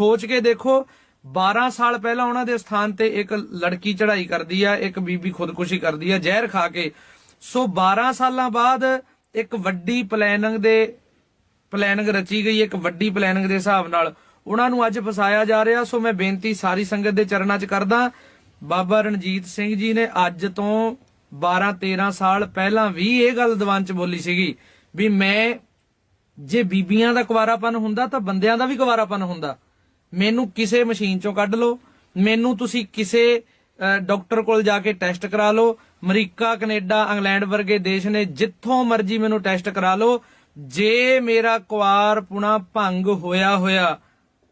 ਸੋਚ ਕੇ ਦੇਖੋ 12 ਸਾਲ ਪਹਿਲਾਂ ਉਹਨਾਂ ਦੇ ਸਥਾਨ ਤੇ ਇੱਕ ਲੜਕੀ ਚੜ੍ਹਾਈ ਕਰਦੀ ਆ, ਇੱਕ ਬੀਬੀ ਖੁਦਕੁਸ਼ੀ ਕਰਦੀ ਆ, ਜ਼ਹਿਰ ਖਾ ਕੇ। ਸੋ 12 ਸਾਲਾਂ ਬਾਅਦ ਇੱਕ ਵੱਡੀ ਪਲੈਨਿੰਗ ਦੇ ਪਲੈਨਿੰਗ ਰਚੀ ਗਈ, ਇੱਕ ਵੱਡੀ ਪਲੈਨਿੰਗ ਦੇ ਹਿਸਾਬ ਨਾਲ ਉਹਨਾਂ ਨੂੰ ਅੱਜ ਫਸਾਇਆ ਜਾ ਰਿਹਾ। ਸੋ ਮੈਂ ਬੇਨਤੀ ਸਾਰੀ ਸੰਗਤ ਦੇ ਚਰਨਾਂ 'ਚ ਕਰਦਾ, ਬਾਬਾ ਰਣਜੀਤ ਸਿੰਘ ਜੀ ਨੇ ਅੱਜ ਤੋਂ 12 13 ਸਾਲ ਪਹਿਲਾਂ ਵੀ ਇਹ ਗੱਲ ਦੀਵਾਨ 'ਚ ਬੋਲੀ ਸੀਗੀ ਵੀ ਮੈਂ, ਜੇ ਬੀਬੀਆਂ ਦਾ ਕੁਵਾਰਾਪਨ ਹੁੰਦਾ ਤਾਂ ਬੰਦਿਆਂ ਦਾ ਵੀ ਕੁਵਾਰਾਪਨ ਹੁੰਦਾ। ਮੈਨੂੰ ਕਿਸੇ ਮਸ਼ੀਨ ਚੋਂ ਕੱਢ ਲਓ। ਮੈਨੂੰ ਤੁਸੀਂ ਕਿਸੇ ਡਾਕਟਰ ਕੋਲ ਜਾ ਕੇ ਟੈਸਟ ਕਰਾ ਲਓ। ਅਮਰੀਕਾ, ਕੈਨੇਡਾ, ਇੰਗਲੈਂਡ ਵਰਗੇ ਦੇਸ਼ ਨੇ ਜਿੱਥੋਂ ਮਰਜ਼ੀ ਮੈਨੂੰ ਟੈਸਟ ਕਰਾ ਲਓ। ਜੇ ਮੇਰਾ ਕੁਆਰ ਪੁਣਾ ਭੰਗ ਹੋਇਆ ਹੋਇਆ,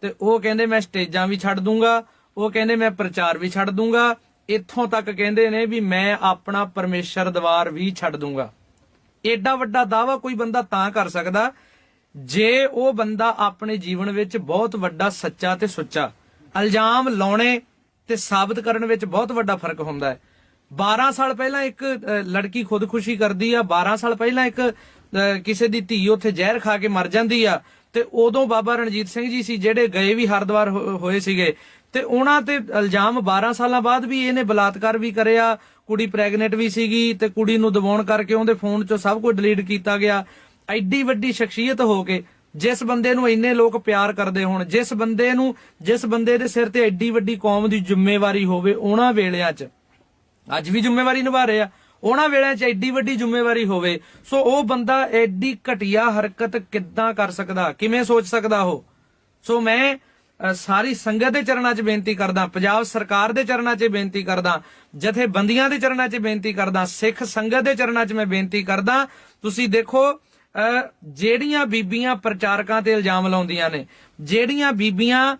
ਤੇ ਉਹ ਕਹਿੰਦੇ ਮੈਂ ਸਟੇਜਾਂ ਵੀ ਛੱਡ ਦੂੰਗਾ, ਉਹ ਕਹਿੰਦੇ ਮੈਂ ਪ੍ਰਚਾਰ ਵੀ ਛੱਡ ਦੂੰਗਾ। ਇੱਥੋਂ ਤੱਕ ਕਹਿੰਦੇ ਨੇ ਵੀ ਮੈਂ ਆਪਣਾ ਪਰਮੇਸ਼ਰ ਦਵਾਰ ਵੀ ਛੱਡ ਦੂੰਗਾ। ਏਡਾ ਵੱਡਾ ਦਾਵਾ ਕੋਈ ਬੰਦਾ ਤਾਂ ਕਰ ਸਕਦਾ ਜੇ ਉਹ ਬੰਦਾ ਆਪਣੇ ਜੀਵਨ ਵਿੱਚ ਬਹੁਤ ਵੱਡਾ ਸੱਚਾ ਤੇ ਸੁੱਚਾ, ਇਲਜ਼ਾਮ ਲਾਉਣੇ ਤੇ ਸਾਬਤ ਕਰਨ ਵਿੱਚ ਬਹੁਤ ਵੱਡਾ ਫ਼ਰਕ ਹੁੰਦਾ ਹੈ। 12 ਸਾਲ ਪਹਿਲਾਂ ਇੱਕ ਲੜਕੀ ਖੁਦਕੁਸ਼ੀ ਕਰਦੀ ਆ 12 ਸਾਲ ਪਹਿਲਾਂ ਇੱਕ ਕਿਸੇ ਦੀ ਧੀ ਉੱਥੇ ਜ਼ਹਿਰ ਖਾ ਕੇ ਮਰ ਜਾਂਦੀ ਆ, ਤੇ ਉਦੋਂ ਬਾਬਾ ਰਣਜੀਤ ਸਿੰਘ ਜੀ ਸੀ ਜਿਹੜੇ ਗਏ ਵੀ ਹਰਦੁਆਰ ਹੋਏ ਸੀਗੇ। ਤੇ ਉਹਨਾਂ ਤੇ ਇਲਜ਼ਾਮ 12 ਸਾਲਾਂ ਬਾਅਦ ਵੀ ਇਹਨੇ ਬਲਾਤਕਾਰ ਵੀ ਕਰਿਆ, ਕੁੜੀ ਪ੍ਰੈਗਨੈਂਟ ਵੀ ਸੀਗੀ ਤੇ ਕੁੜੀ ਨੂੰ ਦਬਾਉਣ ਕਰਕੇ ਉਹਦੇ ਫੋਨ 'ਚੋਂ ਸਭ ਕੁਝ ਡਿਲੀਟ ਕੀਤਾ ਗਿਆ। ਐਡੀ ਵੱਡੀ ਸ਼ਖਸੀਅਤ ਹੋ ਕੇ ਜਿਸ ਬੰਦੇ ਨੂੰ ਇੰਨੇ ਲੋਕ ਪਿਆਰ ਕਰਦੇ ਹੋਣ, ਜਿਸ ਬੰਦੇ ਨੂੰ, ਜਿਸ ਬੰਦੇ ਦੇ ਸਿਰ ਤੇ ਐਡੀ ਵੱਡੀ ਕੌਮ ਦੀ ਜ਼ਿੰਮੇਵਾਰੀ ਹੋਵੇ ਉਹਨਾਂ ਵੇਲਿਆਂ 'ਚ, ਅੱਜ ਵੀ ਜ਼ਿੰਮੇਵਾਰੀ ਨਿਭਾ ਰਹੇ ਆ, ਉਹਨਾਂ ਵੇਲਿਆਂ 'ਚ ਐਡੀ ਵੱਡੀ ਜ਼ਿੰਮੇਵਾਰੀ ਹੋਵੇ, ਸੋ ਉਹ ਬੰਦਾ ਐਡੀ ਘਟੀਆ ਹਰਕਤ ਕਿੱਦਾਂ ਕਰ ਸਕਦਾ, ਕਿਵੇਂ ਸੋਚ ਸਕਦਾ ਉਹ? ਸੋ ਮੈਂ ਸਾਰੀ ਸੰਗਤ ਦੇ ਚਰਨਾਂ 'ਚ ਬੇਨਤੀ ਕਰਦਾ, ਪੰਜਾਬ ਸਰਕਾਰ ਦੇ ਚਰਨਾਂ 'ਚ ਬੇਨਤੀ ਕਰਦਾ, ਜਥੇਬੰਦੀਆਂ ਦੇ ਚਰਨਾਂ 'ਚ ਬੇਨਤੀ ਕਰਦਾ, ਸਿੱਖ ਸੰਗਤ ਦੇ ਚਰਨਾਂ 'ਚ ਮੈਂ ਬੇਨਤੀ ਕਰਦਾ, ਤੁਸੀਂ ਦੇਖੋ ਜਿਹੜੀਆਂ ਬੀਬੀਆਂ ਪ੍ਰਚਾਰਕਾਂ ਤੇ ਇਲਜ਼ਾਮ ਲਾਉਂਦੀਆਂ ਨੇ, ਜਿਹੜੀਆਂ ਬੀਬੀਆਂ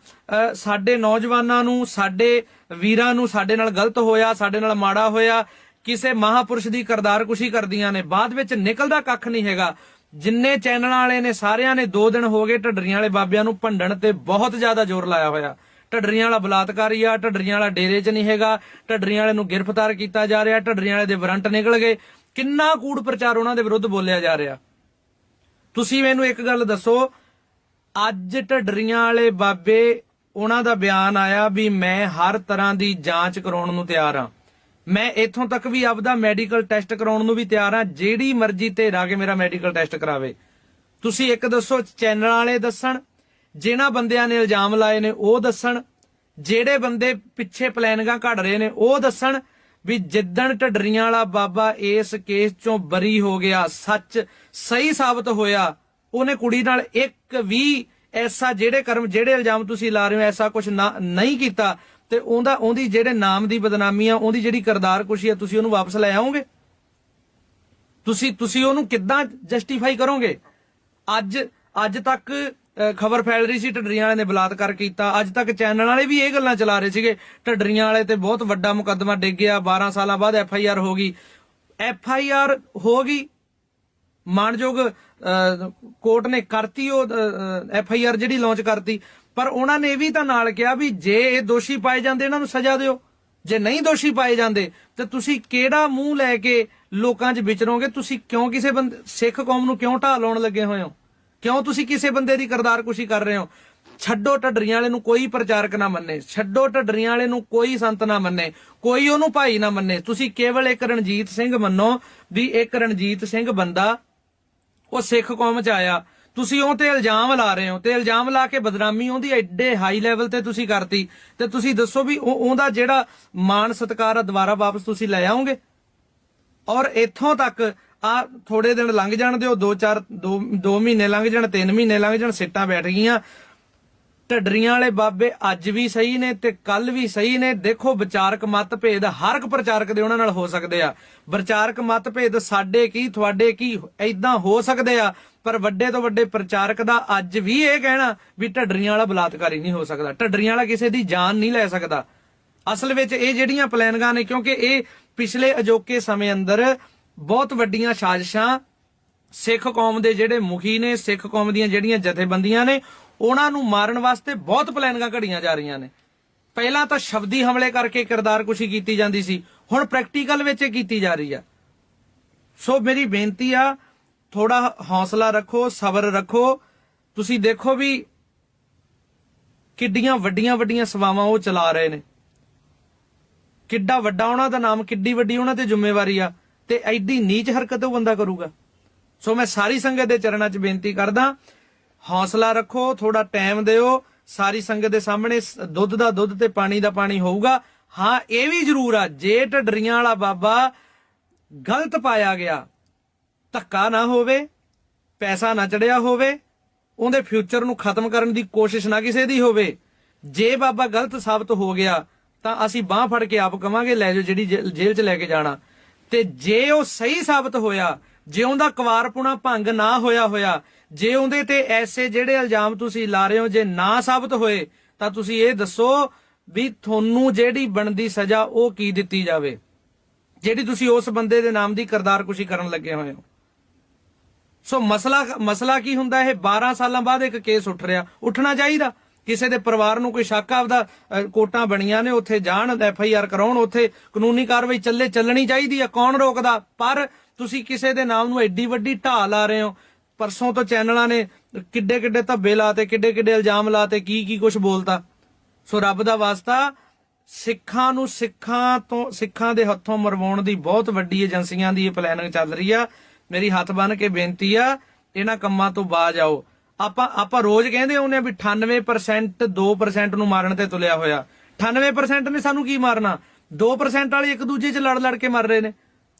ਸਾਡੇ ਨੌਜਵਾਨਾਂ ਨੂੰ, ਸਾਡੇ ਵੀਰਾਂ ਨੂੰ ਸਾਡੇ ਨਾਲ ਗਲਤ ਹੋਇਆ, ਸਾਡੇ ਨਾਲ ਮਾੜਾ ਹੋਇਆ, ਕਿਸੇ ਮਹਾਪੁਰਸ਼ ਦੀ ਕਰਦਾਰਕੁਸ਼ੀ ਕਰਦੀਆਂ ਨੇ, ਬਾਅਦ ਵਿੱਚ ਨਿਕਲਦਾ ਕੱਖ ਨਹੀਂ ਹੈਗਾ। ਜਿੰਨੇ ਚੈਨਲਾਂ ਵਾਲੇ ਨੇ, ਸਾਰਿਆਂ ਨੇ 2 ਦਿਨ ਹੋ ਗਏ ਢੱਡਰੀਆਂ ਵਾਲੇ ਬਾਬਿਆਂ ਨੂੰ ਭੰਡਣ ਤੇ ਬਹੁਤ ਜ਼ਿਆਦਾ ਜ਼ੋਰ ਲਾਇਆ ਹੋਇਆ। ਢੱਡਰੀਆਂ ਵਾਲਾ ਬਲਾਤਕਾਰੀ ਆ, ਢੱਡਰੀਆਂ ਵਾਲਾ ਡੇਰੇ 'ਚ ਨਹੀਂ ਹੈਗਾ, ਢੱਡਰੀਆਂ ਵਾਲੇ ਨੂੰ ਗ੍ਰਿਫਤਾਰ ਕੀਤਾ ਜਾ ਰਿਹਾ, ਢੱਡਰੀਆਂ ਵਾਲੇ ਦੇ ਵਾਰੰਟ ਨਿਕਲ ਗਏ। ਕਿੰਨਾ ਕੂੜ ਪ੍ਰਚਾਰ ਉਹਨਾਂ ਦੇ ਵਿਰੁੱਧ ਬੋਲਿਆ ਜਾ ਰਿਹਾ। ਤੁਸੀਂ ਮੈਨੂੰ ਇੱਕ ਗੱਲ ਦੱਸੋ, ਅੱਜ ਢੱਡਰੀਆਂ ਵਾਲੇ ਬਾਬੇ ਉਹਨਾਂ ਦਾ ਬਿਆਨ ਆਇਆ ਵੀ ਮੈਂ ਹਰ ਤਰ੍ਹਾਂ ਦੀ ਜਾਂਚ ਕਰਾਉਣ ਨੂੰ ਤਿਆਰ ਹਾਂ। ਮੈਂ ਇੱਥੋਂ ਤੱਕ ਵੀ ਆਪਦਾ ਮੈਡੀਕਲ ਟੈਸਟ ਕਰਾਉਣ ਨੂੰ ਵੀ ਤਿਆਰ ਹਾਂ, ਜਿਹੜੀ ਮਰਜ਼ੀ ਤੇ ਰਾ ਕੇ ਮੇਰਾ ਮੈਡੀਕਲ ਟੈਸਟ ਕਰਾਵੇ। ਤੁਸੀਂ ਇੱਕ ਦੱਸੋ, ਚੈਨਲ ਵਾਲੇ ਦੱਸਣ, ਜਿਨ੍ਹਾਂ ਬੰਦਿਆਂ ਨੇ ਇਲਜ਼ਾਮ ਲਾਏ ਨੇ ਉਹ ਦੱਸਣ, ਜਿਹੜੇ ਬੰਦੇ ਪਿੱਛੇ ਪਲੈਨਿੰਗਾਂ ਘੜ ਰਹੇ ਨੇ ਉਹ ਦੱਸਣ ਵੀ ਜਿੱਦਣ ਢੱਡਰੀਆਂ ਵਾਲਾ ਬਾਬਾ ਇਸ ਕੇਸ ਚੋਂ ਬਰੀ ਹੋ ਗਿਆ, ਸੱਚ ਸਹੀ ਸਾਬਤ ਹੋਇਆ, ਉਹਨੇ ਕੁੜੀ ਨਾਲ ਇੱਕ ਵੀ ਐਸਾ ਜਿਹੜੇ ਕਰਮ, ਜਿਹੜੇ ਇਲਜ਼ਾਮ ਤੁਸੀਂ ਲਾ ਰਹੇ ਹੋ, ਐਸਾ ਕੁਝ ਨਹੀਂ ਕੀਤਾ, ਤੇ ਉਹਦਾ, ਉਹਦੀ ਜਿਹੜੇ ਨਾਮ ਦੀ ਬਦਨਾਮੀ ਆ, ਉਹਦੀ ਜਿਹੜੀ ਕਰਦਾਰ ਕੁਸ਼ੀ ਆ, ਤੁਸੀਂ ਉਹਨੂੰ ਵਾਪਸ ਲੈ ਆਓਗੇ? ਤੁਸੀਂ ਤੁਸੀਂ ਉਹਨੂੰ ਕਿੱਦਾਂ ਜਸਟੀਫਾਈ ਕਰੋਗੇ? ਅੱਜ ਅੱਜ ਤੱਕ ਖਬਰ ਫੈਲ ਰਹੀ ਸੀ, ਢੱਡਰੀਆਂ ਵਾਲੇ ਨੇ ਬਲਾਤਕਾਰ ਕੀਤਾ। ਅੱਜ ਤੱਕ ਚੈਨਲ ਵਾਲੇ ਵੀ ਇਹ ਗੱਲਾਂ ਚਲਾ ਰਹੇ ਸੀਗੇ। ਢੱਡਰੀਆਂ ਵਾਲੇ ਤੇ ਬਹੁਤ ਵੱਡਾ ਮੁਕੱਦਮਾ ਡਿੱਗ ਗਿਆ। 12 ਸਾਲਾਂ ਬਾਅਦ ਐਫ ਆਈ ਆਰ ਹੋ ਗਈ। ਐਫ ਆਈ ਆਰ ਹੋ ਗਈ। ਮਾਨਯੋਗ ਕੋਰਟ ਨੇ ਕਰਤੀ ਉਹ ਐਫ ਆਈ ਆਰ ਜਿਹੜੀ ਲਾਂਚ ਕਰਤੀ। ਪਰ ਉਹਨਾਂ ਨੇ ਇਹ ਵੀ ਤਾਂ ਨਾਲ ਕਿਹਾ ਵੀ ਜੇ ਇਹ ਦੋਸ਼ੀ ਪਾਏ ਜਾਂਦੇ, ਇਹਨਾਂ ਨੂੰ ਸਜ਼ਾ ਦਿਓ। ਜੇ ਨਹੀਂ ਦੋਸ਼ੀ ਪਾਏ ਜਾਂਦੇ, ਤੇ ਤੁਸੀਂ ਕਿਹੜਾ ਮੂੰਹ ਲੈ ਕੇ ਲੋਕਾਂ 'ਚ ਵਿਚਰੋਗੇ? ਤੁਸੀਂ ਕਿਉਂ ਕਿਸੇ ਬੰਦੇ, ਸਿੱਖ ਕੌਮ ਨੂੰ ਕਿਉਂ ਢਾਹ ਲਾਉਣ ਲੱਗੇ ਹੋਏ ਹੋ? ਕਿਉਂ ਤੁਸੀਂ ਕਿਸੇ ਬੰਦੇ ਦੀ ਕਰਦਾਰਕੁਸ਼ੀ ਕਰ ਰਹੇ ਹੋ? ਛੱਡੋ ਢੱਡਰੀਆਂ ਵਾਲੇ ਨੂੰ ਕੋਈ ਪ੍ਰਚਾਰਕ ਨਾ ਮੰਨੇ। ਛੱਡੋ ਢੱਡਰੀਆਂ ਵਾਲੇ ਨੂੰ ਕੋਈ ਸੰਤ ਨਾ ਮੰਨੇ। ਕੋਈ ਉਹਨੂੰ ਭਾਈ ਨਾ ਮੰਨੇ। ਤੁਸੀਂ ਕੇਵਲ ਇੱਕ ਰਣਜੀਤ ਸਿੰਘ ਮੰਨੋ ਵੀ ਇੱਕ ਰਣਜੀਤ ਸਿੰਘ ਬੰਦਾ ਉਹ ਸਿੱਖ ਕੌਮ ਚ ਆਇਆ। ਤੁਸੀਂ ਉਹ ਤੇ ਇਲਜ਼ਾਮ ਲਾ ਰਹੇ ਹੋ। ਤੇ ਇਲਜ਼ਾਮ ਲਾ ਕੇ ਬਦਨਾਮੀ ਉਹਦੀ ਐਡੇ ਹਾਈ ਲੈਵਲ ਤੇ ਤੁਸੀਂ ਕਰਤੀ। ਤੇ ਤੁਸੀਂ ਦੱਸੋ ਵੀ ਉਹਦਾ ਜਿਹੜਾ ਮਾਣ ਸਤਿਕਾਰ ਆ ਦੁਬਾਰਾ ਵਾਪਸ ਤੁਸੀਂ ਲੈ ਆਉਂਗੇ ਔਰ ਇੱਥੋਂ ਤੱਕ ਆ ਥੋੜੇ ਦਿਨ ਲੰਘ ਜਾਣ ਦਿਓ 2 4 2 2 ਮਹੀਨੇ ਲੰਘ ਜਾਣ 3 ਮਹੀਨੇ ਲੰਘ ਜਾਣ, ਸਿੱਟਾਂ ਬੈਠ ਗਈਆਂ। ਢੱਡਰੀਆਂ ਵਾਲੇ ਬਾਬੇ ਅੱਜ ਵੀ ਸਹੀ ਨੇ ਤੇ ਕੱਲ ਵੀ ਸਹੀ ਨੇ। ਦੇਖੋ ਵਿਚਾਰਕ ਮਤਭੇਦ ਹਰ ਇੱਕ ਪ੍ਰਚਾਰਕ ਦੇ ਉਹਨਾਂ ਨਾਲ ਹੋ ਸਕਦੇ ਆ। ਵਿਚਾਰਕ ਮਤਭੇਦ ਸਾਡੇ ਕੀ, ਤੁਹਾਡੇ ਕੀ ਐਦਾਂ ਹੋ ਸਕਦੇ ਆ। ਪਰ ਵੱਡੇ ਤੋਂ ਵੱਡੇ ਪ੍ਰਚਾਰਕ ਦਾ ਅੱਜ ਵੀ ਇਹ ਕਹਿਣਾ ਵੀ ਢੱਡਰੀਆਂ ਵਾਲਾ ਬਲਾਤਕਾਰੀ ਨਹੀਂ ਹੋ ਸਕਦਾ। ਢੱਡਰੀਆਂ ਵਾਲਾ ਕਿਸੇ ਦੀ ਜਾਨ ਨਹੀਂ ਲੈ ਸਕਦਾ। ਅਸਲ ਵਿੱਚ ਇਹ ਜਿਹੜੀਆਂ ਪਲੈਨਗਾਂ ਨੇ, ਕਿਉਂਕਿ ਇਹ ਪਿਛਲੇ ਅਜੋਕੇ ਸਮੇਂ ਅੰਦਰ ਬਹੁਤ ਵੱਡੀਆਂ ਸਾਜ਼ਿਸ਼ਾਂ ਸਿੱਖ ਕੌਮ ਦੇ ਜਿਹੜੇ ਮੁਖੀ ਨੇ, ਸਿੱਖ ਕੌਮ ਦੀਆਂ ਜਿਹੜੀਆਂ ਜਥੇਬੰਦੀਆਂ ਨੇ, ਉਹਨਾਂ ਨੂੰ ਮਾਰਨ ਵਾਸਤੇ ਬਹੁਤ ਪਲੈਨਿੰਗਾਂ ਘੜੀਆਂ ਜਾ ਰਹੀਆਂ ਨੇ। ਪਹਿਲਾਂ ਤਾਂ ਸ਼ਬਦੀ ਹਮਲੇ ਕਰਕੇ ਕਿਰਦਾਰਕੁਸ਼ੀ ਕੀਤੀ ਜਾਂਦੀ ਸੀ, ਹੁਣ ਪ੍ਰੈਕਟੀਕਲ ਵਿੱਚ ਇਹ ਕੀਤੀ ਜਾ ਰਹੀ ਆ। ਸੋ ਮੇਰੀ ਬੇਨਤੀ ਆ ਥੋੜਾ ਹੌਸਲਾ ਰੱਖੋ, ਸਬਰ ਰੱਖੋ। ਤੁਸੀਂ ਦੇਖੋ ਵੀ ਕਿੱਡੀਆਂ ਵੱਡੀਆਂ ਵੱਡੀਆਂ ਸੇਵਾਵਾਂ ਉਹ ਚਲਾ ਰਹੇ ਨੇ। ਕਿੱਡਾ ਵੱਡਾ ਉਹਨਾਂ ਦਾ ਨਾਮ, ਕਿੱਡੀ ਵੱਡੀ ਉਹਨਾਂ ਤੇ ਜ਼ਿੰਮੇਵਾਰੀ ਆ। ਤੇ ਐਡੀ ਨੀਚ ਹਰਕਤ ਉਹ ਬੰਦਾ ਕਰੂਗਾ। ਸੋ ਮੈਂ ਸਾਰੀ ਸੰਗਤ ਦੇ ਚਰਨਾਂ 'ਚ ਬੇਨਤੀ ਕਰਦਾ, ਹੌਸਲਾ ਰੱਖੋ ਥੋੜਾ ਟਾਈਮ ਦਿਓ, ਸਾਰੀ ਸੰਗਤ ਦੇ ਸਾਹਮਣੇ ਦੁੱਧ ਦਾ ਦੁੱਧ ਤੇ ਪਾਣੀ ਦਾ ਪਾਣੀ ਹੋਊਗਾ। ਹਾਂ, ਇਹ ਵੀ ਜ਼ਰੂਰ ਆ, ਜੇ ਢੱਡਰੀਆਂ ਵਾਲਾ ਬਾਬਾ ਗਲਤ ਪਾਇਆ ਗਿਆ, ਧੱਕਾ ਨਾ ਹੋਵੇ, ਪੈਸਾ ਨਾ ਚੜਿਆ ਹੋਵੇ, ਉਹਦੇ ਫਿਊਚਰ ਨੂੰ ਖਤਮ ਕਰਨ ਦੀ ਕੋਸ਼ਿਸ਼ ਨਾ ਕਿਸੇ ਦੀ ਹੋਵੇ, ਜੇ ਬਾਬਾ ਗਲਤ ਸਾਬਤ ਹੋ ਗਿਆ, ਤਾਂ ਅਸੀਂ ਬਾਹ ਫੜ ਕੇ ਆਪ ਕਵਾਂਗੇ, ਲੈ ਜਾਓ ਜਿਹੜੀ ਜੇ- ਜੇਲ੍ਹ 'ਚ ਲੈ ਕੇ ਜਾਣਾ। ਤੇ ਜੇ ਉਹ ਸਹੀ ਸਾਬਤ ਹੋਇਆ, ਜੇ ਉਹਦਾ ਕੁਵਾਰਪੁਣਾ ਭੰਗ ਨਾ ਹੋਇਆ ਹੋਇਆ, ਜੇ ਉਹਦੇ ਤੇ ਐਸੇ ਜਿਹੜੇ ਇਲਜ਼ਾਮ ਤੁਸੀਂ ਲਾ ਰਹੇ ਹੋ ਜੇ ਨਾ ਸਾਬਤ ਹੋਏ, ਤਾਂ ਤੁਸੀਂ ਇਹ ਦੱਸੋ ਵੀ ਤੁਹਾਨੂੰ ਜਿਹੜੀ ਬਣਦੀ ਸਜ਼ਾ ਉਹ ਕੀ ਦਿੱਤੀ ਜਾਵੇ? ਜਿਹੜੀ ਤੁਸੀਂ ਉਸ ਬੰਦੇ ਦੇ ਨਾਮ ਦੀ ਕਰਦਾਰਕੁਸ਼ੀ ਕਰਨ ਲੱਗੇ ਹੋਏ ਹੋ। ਸੋ ਮਸਲਾ ਮਸਲਾ ਕੀ ਹੁੰਦਾ? ਇਹ 12 ਸਾਲਾਂ ਬਾਅਦ ਇੱਕ ਕੇਸ ਉੱਠ ਰਿਹਾ। ਉੱਠਣਾ ਚਾਹੀਦਾ। ਕਿਸੇ ਦੇ ਪਰਿਵਾਰ ਨੂੰ ਕੋਈ ਸ਼ੱਕ ਆਪਦਾ ਕੋਟਾਂ ਬਣੀਆਂ ਨੇ, ਉੱਥੇ ਜਾਣ, ਐਫ ਆਈ ਆਰ ਕਰਾਉਣ, ਉੱਥੇ ਕਾਨੂੰਨੀ ਕਾਰਵਾਈ ਚੱਲੇ, ਚੱਲਣੀ ਚਾਹੀਦੀ ਆ, ਕੌਣ ਰੋਕਦਾ? ਪਰ ਤੁਸੀਂ ਕਿਸੇ ਦੇ ਨਾਮ ਨੂੰ ਐਡੀ ਵੱਡੀ ਢਾਹ ਲਾ ਰਹੇ ਹੋ, ਪਰਸੋਂ ਤੋਂ ਚੈਨਲਾਂ ਨੇ ਕਿੱਡੇ ਕਿੱਡੇ ਧੱਬੇ ਲਾਤੇ ਕਿੱਡੇ ਕਿੱਡੇ ਇਲਜ਼ਾਮ ਲਾਤੇ ਕੀ ਕੀ ਕੁਝ ਬੋਲਤਾ? ਸੋ ਰੱਬ ਦਾ ਵਾਸਤਾ, ਸਿੱਖਾਂ ਨੂੰ ਸਿੱਖਾਂ ਤੋਂ, ਸਿੱਖਾਂ ਦੇ ਹੱਥੋਂ ਮਰਵਾਉਣ ਦੀ ਬਹੁਤ ਵੱਡੀ ਏਜੰਸੀਆਂ ਦੀ ਇਹ ਪਲੈਨਿੰਗ ਚੱਲ ਰਹੀ ਆ। ਮੇਰੀ ਹੱਥ ਬੰਨ ਕੇ ਬੇਨਤੀ ਆ, ਇਹਨਾਂ ਕੰਮਾਂ ਤੋਂ ਬਾਜ ਆਓ। ਆਪਾਂ ਆਪਾਂ ਰੋਜ਼ ਕਹਿੰਦੇ ਹੁੰਦੇ ਆ ਵੀ 98% 2% ਨੂੰ ਮਾਰਨ ਤੇ ਤੁਲਿਆ ਹੋਇਆ। 98% ਨੇ ਸਾਨੂੰ ਕੀ ਮਾਰਨਾ? 2% ਵਾਲੇ ਇੱਕ ਦੂਜੇ 'ਚ ਲੜ ਲੜ ਕੇ ਮਰ ਰਹੇ ਨੇ।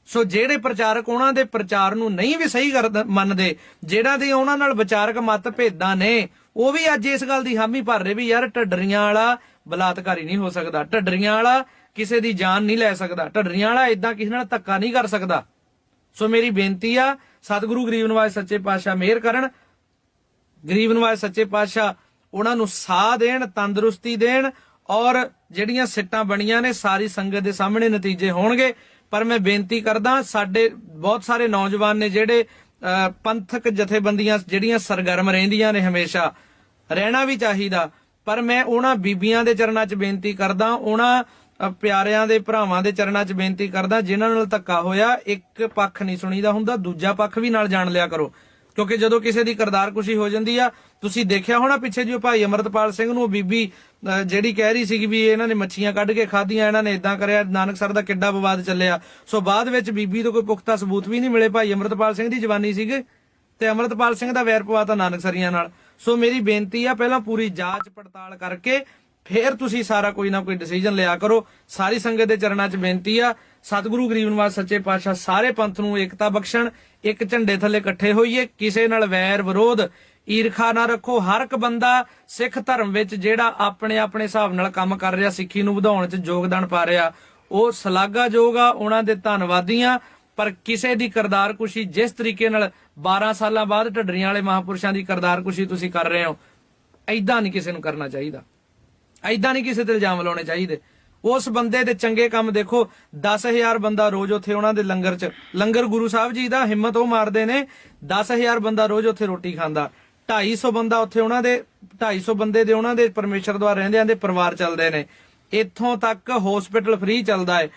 ਸੋ ਜਿਹੜੇ ਪ੍ਰਚਾਰਕ ਉਹਨਾਂ ਦੇ ਪ੍ਰਚਾਰ ਨੂੰ ਨਹੀਂ ਵੀ ਸਹੀ ਮੰਨਦੇ, ਜਿਹੜਾ ਦੇ ਉਹਨਾਂ ਨਾਲ ਵਿਚਾਰਕ ਮਤ ਭੇਦਾਂ ਨੇ, ਉਹ ਵੀ ਅੱਜ ਇਸ ਗੱਲ ਦੀ ਹਾਮੀ ਭਰ ਰਹੇ ਵੀ ਯਾਰ ਢੱਡਰੀਆਂ ਵਾਲਾ ਬਲਾਤਕਾਰੀ ਨਹੀਂ ਹੋ ਸਕਦਾ। ਢੱਡਰੀਆਂ ਵਾਲਾ ਕਿਸੇ ਦੀ ਜਾਨ ਨਹੀਂ ਲੈ ਸਕਦਾ। ਢੱਡਰੀਆਂ ਵਾਲਾ ਇਦਾਂ ਕਿਸੇ ਨਾਲ ਧੱਕਾ ਨਹੀਂ ਕਰ ਸਕਦਾ। ਸੋ ਮੇਰੀ ਬੇਨਤੀ ਆ, ਸਤਿਗੁਰੂ ਗਰੀਬ ਨਿਵਾਜ ਸੱਚੇ ਪਾਤਸ਼ਾਹ ਮਿਹਰ ਕਰਨ ਗਰੀਬ ਨਿਵਾਜ ਸੱਚੇ ਪਾਤਸ਼ਾਹ, ਉਹਨਾਂ ਨੂੰ ਸਾਹ ਦੇਣ, ਤੰਦਰੁਸਤੀ ਦੇਣ ਔਰ ਜਿਹੜੀਆਂ ਸਿੱਟਾਂ ਬਣੀਆਂ ਨੇ ਸਾਰੀ ਸੰਗਤ ਦੇ ਸਾਹਮਣੇ ਨਤੀਜੇ ਹੋਣਗੇ। ਪਰ ਮੈਂ ਬੇਨਤੀ ਕਰਦਾ, ਸਾਡੇ ਬਹੁਤ ਸਾਰੇ ਨੌਜਵਾਨ ਨੇ ਜਿਹੜੇ ਪੰਥਕ ਜਥੇਬੰਦੀਆਂ ਜਿਹੜੀਆਂ ਸਰਗਰਮ ਰਹਿੰਦੀਆਂ ਨੇ ਹਮੇਸ਼ਾ, ਰਹਿਣਾ ਵੀ ਚਾਹੀਦਾ। ਪਰ ਮੈਂ ਉਹਨਾਂ ਬੀਬੀਆਂ ਦੇ ਚਰਨਾਂ 'ਚ ਬੇਨਤੀ ਕਰਦਾ, ਉਹਨਾਂ ਪਿਆਰਿਆਂ ਦੇ ਭਰਾਵਾਂ ਦੇ ਚਰਨਾਂ 'ਚ ਬੇਨਤੀ ਕਰਦਾ, ਜਿਨ੍ਹਾਂ ਨਾਲ ਧੱਕਾ ਹੋਇਆ, ਇੱਕ ਪੱਖ ਨਹੀਂ ਸੁਣੀਦਾ ਹੁੰਦਾ, ਦੂਜਾ ਪੱਖ ਵੀ ਨਾਲ ਜਾਣ ਲਿਆ ਕਰੋ। ਕਿਉਂਕਿ ਜਦੋਂ ਕਿਸੇ ਦੀ ਕਰਦਾਰ ਕੁਸ਼ੀ ਹੋ ਜਾਂਦੀ ਆ, ਤੁਸੀਂ ਦੇਖਿਆ ਹੋਣਾ ਪਿੱਛੇ ਜਿਉ ਭਾਈ ਅਮਰਤਪਾਲ ਸਿੰਘ ਨੂੰ ਬੀਬੀ ਜਿਹੜੀ ਕਹਿ ਰਹੀ ਸੀ ਵੀ ਇਹਨਾਂ ਨੇ ਮੱਛੀਆਂ ਕੱਢ ਕੇ ਖਾਧੀਆਂ, ਇਹਨਾਂ ਨੇ ਇਦਾਂ ਕਰਿਆ, ਨਾਨਕ ਸਰ ਦਾ ਕਿੱਡਾ ਵਿਵਾਦ ਚੱਲਿਆ। ਸੋ ਬਾਅਦ ਵਿੱਚ ਬੀਬੀ ਤੋਂ ਕੋਈ ਪੁਖਤਾ ਸਬੂਤ ਵੀ ਨਹੀਂ ਮਿਲੇ ਭਾਈ ਅਮਰਤਪਾਲ ਸਿੰਘ ਦੀ ਜਵਾਨੀ ਸੀਗੇ ਤੇ ਅਮਰਤਪਾਲ ਸਿੰਘ ਦਾ ਵੈਰ ਪਵਾਤਾ ਨਾਨਕ ਸਰੀਆਂ ਨਾਲ। ਸੋ ਮੇਰੀ ਬੇਨਤੀ ਆ, ਪਹਿਲਾਂ ਪੂਰੀ ਜਾਂਚ ਪੜਤਾਲ ਕਰਕੇ ਫੇਰ ਤੁਸੀਂ ਸਾਰਾ ਕੋਈ ਨਾ ਕੋਈ ਡਿਸੀਜਨ ਲਿਆ ਕਰੋ। ਸਾਰੀ ਸੰਗਤ ਦੇ ਚਰਨਾਂ 'ਚ ਬੇਨਤੀ ਆ ਸਤਿਗੁਰੂ ਗਰੀਬ ਨਿਵਾਸ ਸੱਚੇ ਪਾਤਸ਼ਾਹ ਸਾਰੇ ਪੰਥ ਨੂੰ ਏਕਤਾ ਬਖਸ਼ਣ, ਇੱਕ ਝੰਡੇ ਥੱਲੇ ਇਕੱਠੇ ਹੋਈਏ, ਕਿਸੇ ਨਾਲ ਵੈਰ ਵਿਰੋਧ, ਈਰਖਾ ਨਾ ਰੱਖੋ, ਹਰ ਇੱਕ ਬੰਦਾ ਸਿੱਖ ਧਰਮ ਵਿੱਚ ਜਿਹੜਾ ਆਪਣੇ ਆਪਣੇ ਹਿਸਾਬ ਨਾਲ ਕੰਮ ਕਰ ਰਿਹਾ, ਸਿੱਖੀ ਨੂੰ ਵਧਾਉਣ 'ਚ ਯੋਗਦਾਨ ਪਾ ਰਿਹਾ, ਉਹ ਸ਼ਲਾਘਾਯੋਗ ਆ, ਉਹਨਾਂ ਦੇ ਧੰਨਵਾਦੀਆਂ, ਪਰ ਕਿਸੇ ਦੀ ਕਰਦਾਰ ਕੁਸ਼ੀ ਜਿਸ ਤਰੀਕੇ ਨਾਲ 12 ਸਾਲਾਂ ਬਾਅਦ ਢੱਡਰੀਆਂ ਵਾਲੇ ਮਹਾਪੁਰਸ਼ਾਂ ਦੀ ਕਰਦਾਰ ਕੁਸ਼ੀ ਤੁਸੀਂ ਕਰ ਰਹੇ ਹੋ ਐਦਾਂ ਨਹੀਂ ਕਿਸੇ ਨੂੰ ਕਰਨਾ ਚਾਹੀਦਾ। ਐਦਾਂ ਨਹੀਂ ਕਿਸੇ ਤੇ ਇਲਜ਼ਾਮ ਲਾਉਣੇ ਚਾਹੀਦੇ। ਉਸ ਬੰਦੇ ਦੇ ਚੰਗੇ ਕੰਮ ਦੇਖੋ 10000 ਬੰਦਾ ਰੋਜ਼ ਉੱਥੇ ਉਹਨਾਂ ਦੇ ਲੰਗਰ 'ਚ। ਲੰਗਰ ਗੁਰੂ ਸਾਹਿਬ ਜੀ ਦਾ ਹਿੰਮਤ ਉਹ ਮਾਰਦੇ ਨੇ 10000 ਬੰਦਾ ਰੋਜ਼ ਉੱਥੇ ਰੋਟੀ ਖਾਂਦਾ। 250 ਬੰਦਾ ਉੱਥੇ ਉਹਨਾਂ ਦੇ 250 ਬੰਦੇ ਦੇ ਉਹਨਾਂ ਦੇ ਪਰਮੇਸ਼ਰ ਦੁਆਰਾ ਰਹਿੰਦਿਆਂ ਦੇ ਪਰਿਵਾਰ ਚੱਲਦੇ ਨੇ। ਇੱਥੋਂ ਤੱਕ ਹਸਪੀਟਲ ਫ੍ਰੀ ਚੱਲਦਾ ਹੈ।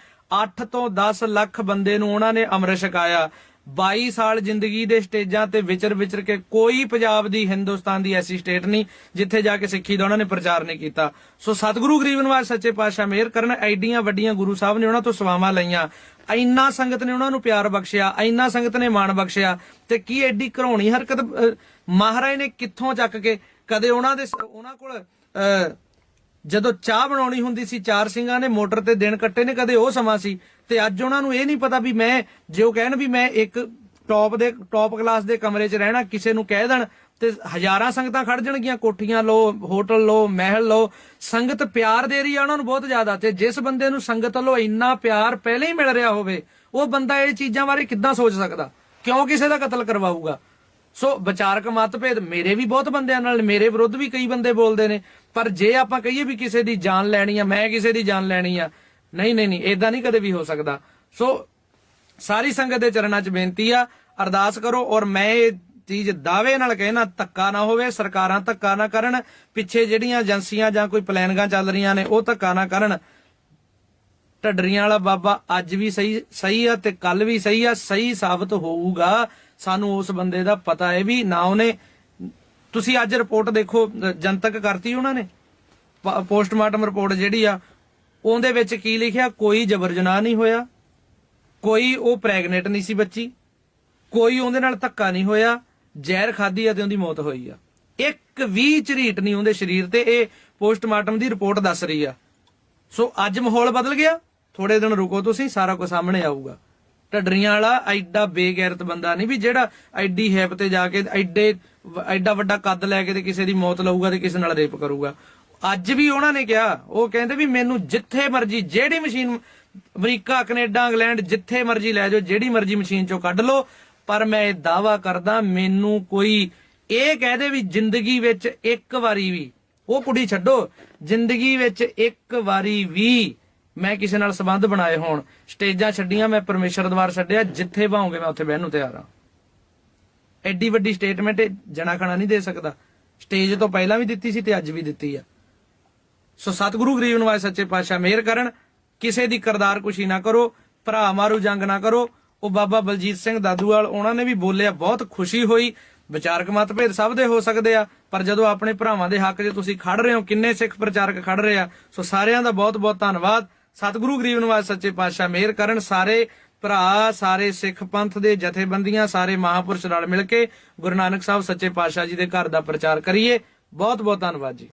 8 ਤੋਂ 10 ਲੱਖ ਬੰਦੇ ਨੂੰ ਉਹਨਾਂ ਨੇ ਅੰਮ੍ਰਿਤ ਛਕਾਇਆ। 22 ਸਾਲ ਜ਼ਿੰਦਗੀ ਦੇ ਸਟੇਜਾਂ ਤੇ ਵਿਚਰ ਵਿਚਰ ਕੇ ਕੋਈ ਪੰਜਾਬ ਦੀ ਹਿੰਦੁਸਤਾਨ ਦੀ ਐਸੀ ਸਟੇਟ ਨਹੀਂ ਜਿੱਥੇ ਜਾ ਕੇ ਸਿੱਖੀ ਦਾ ਉਹਨਾਂ ਨੇ ਪ੍ਰਚਾਰ ਨਹੀਂ ਕੀਤਾ। ਸੋ ਸਤਿਗੁਰੂ ਗਰੀਬ ਸੱਚੇ ਪਾਤਸ਼ਾਹ ਮਿਹਰ ਕਰਨ ਐਡੀਆਂ ਵੱਡੀਆਂ ਗੁਰੂ ਸਾਹਿਬ ਨੇ ਉਹਨਾਂ ਤੋਂ ਸਵਾਵਾਂ ਲਈਆਂ। ਇੰਨਾ ਸੰਗਤ ਨੇ ਉਹਨਾਂ ਨੂੰ ਪਿਆਰ ਬਖਸ਼ਿਆ ਇੰਨਾ ਸੰਗਤ ਨੇ ਮਾਣ ਬਖਸ਼ਿਆ ਤੇ ਕੀ ਐਡੀ ਘਰੋਣੀ ਹਰਕਤ ਮਹਾਰਾਜ ਨੇ ਕਿੱਥੋਂ ਚੱਕ ਕੇ ਕਦੇ ਉਹਨਾਂ ਦੇ ਉਹਨਾਂ ਕੋਲ ਅਹ, ਜਦੋਂ ਚਾਹ ਬਣਾਉਣੀ ਹੁੰਦੀ ਸੀ, ਚਾਰ ਸਿੰਘਾਂ ਨੇ ਮੋਟਰ ਤੇ ਦਿਨ ਕੱਟੇ ਨੇ, ਕਦੇ ਉਹ ਸਮਾਂ ਸੀ। ਤੇ ਅੱਜ ਉਹਨਾਂ ਨੂੰ ਇਹ ਨਹੀਂ ਪਤਾ ਵੀ ਮੈਂ, ਜੇ ਉਹ ਕਹਿਣ ਵੀ ਮੈਂ ਇੱਕ ਟੌਪ ਦੇ, ਟੌਪ ਕਲਾਸ ਦੇ ਕਮਰੇ 'ਚ ਰਹਿਣਾ, ਕਿਸੇ ਨੂੰ ਕਹਿ ਦੇਣ, ਤੇ ਹਜ਼ਾਰਾਂ ਸੰਗਤਾਂ ਖੜ ਜਾਣਗੀਆਂ, ਕੋਠੀਆਂ ਲੋ ਹੋਟਲ ਲੋ ਮਹਿਲ ਲੋ ਸੰਗਤ ਪਿਆਰ ਦੇ ਰਹੀ ਆ ਉਹਨਾਂ ਨੂੰ ਬਹੁਤ ਜ਼ਿਆਦਾ, ਤੇ ਜਿਸ ਬੰਦੇ ਨੂੰ ਸੰਗਤ ਵੱਲੋਂ ਇੰਨਾ ਪਿਆਰ ਪਹਿਲੇ ਹੀ ਮਿਲ ਰਿਹਾ ਹੋਵੇ, ਉਹ ਬੰਦਾ ਇਹ ਚੀਜ਼ਾਂ ਬਾਰੇ ਕਿੱਦਾਂ ਸੋਚ ਸਕਦਾ? ਕਿਉਂ ਕਿਸੇ ਦਾ ਕਤਲ ਕਰਵਾਊਗਾ? ਸੋ ਵਿਚਾਰਕ ਮਤਭੇਦ ਮੇਰੇ ਵੀ ਬਹੁਤ ਬੰਦਿਆਂ ਨਾਲ ਮੇਰੇ ਵਿਰੁੱਧ ਵੀ ਕਈ ਬੰਦੇ ਬੋਲਦੇ ਨੇ। ਪਰ ਜੇ ਆਪਾਂ ਕਹੀਏ ਵੀ ਕਿਸੇ ਦੀ ਜਾਨ ਲੈਣੀ ਆ, ਮੈਂ ਕਿਸੇ ਦੀ ਜਾਨ ਲੈਣੀ ਆ, ਨਹੀਂ ਨਹੀਂ ਨਹੀਂ ਇਦਾਂ ਨਹੀਂ ਕਦੇ ਵੀ ਹੋ ਸਕਦਾ। ਸੋ ਸਾਰੀ ਸੰਗਤ ਦੇ ਚਰਨਾਂ 'ਚ ਬੇਨਤੀ ਆ, ਅਰਦਾਸ ਕਰੋ ਔਰ ਮੈਂ ਇਹ ਚੀਜ਼ ਦਾਅਵੇ ਨਾਲ ਕਹਿਣਾ, ਧੱਕਾ ਨਾ ਹੋਵੇ, ਸਰਕਾਰਾਂ ਧੱਕਾ ਨਾ ਕਰਨ, ਪਿੱਛੇ ਜਿਹੜੀਆਂ ਏਜੰਸੀਆਂ ਜਾਂ ਕੋਈ ਪਲੈਨਿੰਗਾਂ ਚੱਲ ਰਹੀਆਂ ਨੇ, ਉਹ ਧੱਕਾ ਨਾ ਕਰਨ। ਢੱਡਰੀਆਂ ਵਾਲਾ ਬਾਬਾ ਅੱਜ ਵੀ ਸਹੀ ਸਹੀ ਆ ਤੇ ਕੱਲ ਵੀ ਸਹੀ ਆ, ਸਹੀ ਸਾਬਤ ਹੋਊਗਾ। ਸਾਨੂੰ ਉਸ ਬੰਦੇ ਦਾ ਪਤਾ ਹੈ ਵੀ ਨਾ ਉਹਨੇ, ਤੁਸੀਂ ਅੱਜ ਰਿਪੋਰਟ ਦੇਖੋ, ਜਨਤਕ ਕਰਤੀ ਉਹਨਾਂ ਨੇ। ਪੋਸਟਮਾਰਟਮ ਰਿਪੋਰਟ ਜਿਹੜੀ ਆ, ਉਹਦੇ ਵਿੱਚ ਕੀ ਲਿਖਿਆ? ਕੋਈ ਜਬਰ ਜਨਾਹ ਨਹੀਂ ਹੋਇਆ। ਕੋਈ ਉਹ ਪ੍ਰੈਗਨੈਂਟ ਨਹੀਂ ਸੀ ਬੱਚੀ। ਕੋਈ ਉਹਦੇ ਨਾਲ ਧੱਕਾ ਨਹੀਂ ਹੋਇਆ। ਜ਼ਹਿਰ ਖਾਧੀ ਆ ਤੇ ਉਹਦੀ ਮੌਤ ਹੋਈ ਆ। ਇੱਕ ਵੀ ਝਰੀਟ ਨਹੀਂ ਉਹਦੇ ਸਰੀਰ ਤੇ, ਇਹ ਪੋਸਟਮਾਰਟਮ ਦੀ ਰਿਪੋਰਟ ਦੱਸ ਰਹੀ ਆ। ਸੋ ਅੱਜ ਮਾਹੌਲ ਬਦਲ ਗਿਆ। ਥੋੜੇ ਦਿਨ ਰੁਕੋ ਤੁਸੀਂ, ਸਾਰਾ ਕੁਝ ਸਾਹਮਣੇ ਆਊਗਾ। ਢੱਡਰੀਆਂ ਵਾਲਾ, ਐਡਾ ਬੇਗੈਰਤ ਬੰਦਾ ਨਹੀਂ ਵੀ ਜਿਹੜਾ ਐਡੀ ਹੈਪ ਤੇ ਜਾ ਕੇ ਐਡੇ ਐਡਾ ਵੱਡਾ ਕੱਦ ਲੈ ਕੇ ਤੇ ਕਿਸੇ ਦੀ ਮੌਤ ਲਊਗਾ ਤੇ ਕਿਸੇ ਨਾਲ ਰੇਪ ਕਰੂਗਾ। ਅੱਜ ਵੀ ਉਹਨਾਂ ਨੇ ਕਿਹਾ, ਉਹ ਕਹਿੰਦੇ ਵੀ ਮੈਨੂੰ ਜਿੱਥੇ ਮਰਜ਼ੀ ਜਿਹੜੀ ਮਸ਼ੀਨ, ਅਮਰੀਕਾ, ਕੈਨੇਡਾ, ਇੰਗਲੈਂਡ ਜਿੱਥੇ ਮਰਜ਼ੀ ਲੈ ਜਾਓ, ਜਿਹੜੀ ਮਰਜ਼ੀ ਮਸ਼ੀਨ ਚੋਂ ਕੱਢ ਲਓ, ਪਰ ਮੈਂ ਇਹ ਦਾਵਾ ਕਰਦਾ ਮੈਨੂੰ ਕੋਈ ਇਹ ਕਹਦੇ ਵੀ ਜ਼ਿੰਦਗੀ ਵਿੱਚ ਇੱਕ ਵਾਰੀ ਵੀ, ਉਹ ਕੁੜੀ ਛੱਡੋ, ਜ਼ਿੰਦਗੀ ਵਿੱਚ ਇੱਕ ਵਾਰੀ ਵੀ ਮੈਂ ਕਿਸੇ ਨਾਲ ਸੰਬੰਧ ਬਣਾਏ ਹੋਣ, ਸਟੇਜਾਂ ਛੱਡੀਆਂ, ਮੈਂ ਪਰਮੇਸ਼ਰ ਦਵਾਰ ਛੱਡਿਆ, ਜਿੱਥੇ ਭਾਉਂਗੇ ਮੈਂ ਉੱਥੇ ਬਹਿਣ ਨੂੰ ਤਿਆਰ ਹਾਂ। ਐਡੀ ਵੱਡੀ ਸਟੇਟਮੈਂਟ ਜਣਾ ਖਣਾ ਨਹੀਂ ਦੇ ਸਕਦਾ। ਸਟੇਜ ਤੋਂ ਪਹਿਲਾਂ ਵੀ ਦਿੱਤੀ ਸੀ ਤੇ ਅੱਜ ਵੀ ਦਿੱਤੀ ਆ। ਸੋ ਸਤਿਗੁਰੂ ਗਰੀਬ ਨਿਵਾਜ ਸੱਚੇ ਪਾਤਸ਼ਾਹ ਮਿਹਰ ਕਰਨ, ਕਿਸੇ ਦੀ ਕਰਦਾਰ ਕੁਸ਼ੀ ਨਾ ਕਰੋ, ਭਰਾ ਮਾਰੂ ਜੰਗ ਨਾ ਕਰੋ। ਉਹ ਬਾਬਾ ਬਲਜੀਤ ਸਿੰਘ ਦਾਦੂਵਾਲ, ਉਹਨਾਂ ਨੇ ਵੀ ਬੋਲਿਆ, ਬਹੁਤ ਖੁਸ਼ੀ ਹੋਈ। ਵਿਚਾਰਕ ਮਤਭੇਦ ਸਭ ਦੇ ਹੋ ਸਕਦੇ ਆ, ਪਰ ਜਦੋਂ ਆਪਣੇ ਭਰਾਵਾਂ ਦੇ ਹੱਕ 'ਚ ਤੁਸੀਂ ਖੜ ਰਹੇ ਹੋ, ਕਿੰਨੇ ਸਿੱਖ ਪ੍ਰਚਾਰਕ ਖੜ ਰਹੇ ਆ, ਸੋ ਸਾਰਿਆਂ ਦਾ ਬਹੁਤ ਬਹੁਤ ਧੰਨਵਾਦ। ਸਤਿਗੁਰੂ ਗਰੀਬ ਨਿਵਾਸ ਸੱਚੇ ਪਾਤਸ਼ਾਹ, ਮਿਹਰ ਕਰਨ ਸਾਰੇ ਭਰਾ, ਸਾਰੇ ਸਿੱਖ ਪੰਥ ਦੇ ਜਥੇਬੰਦੀਆਂ, ਸਾਰੇ ਮਹਾਪੁਰਸ਼ ਨਾਲ ਮਿਲ ਕੇ ਗੁਰੂ ਨਾਨਕ ਸਾਹਿਬ ਸੱਚੇ ਪਾਤਸ਼ਾਹ ਜੀ ਦੇ ਘਰ ਦਾ ਪ੍ਰਚਾਰ ਕਰੀਏ। ਬਹੁਤ ਬਹੁਤ ਧੰਨਵਾਦ ਜੀ।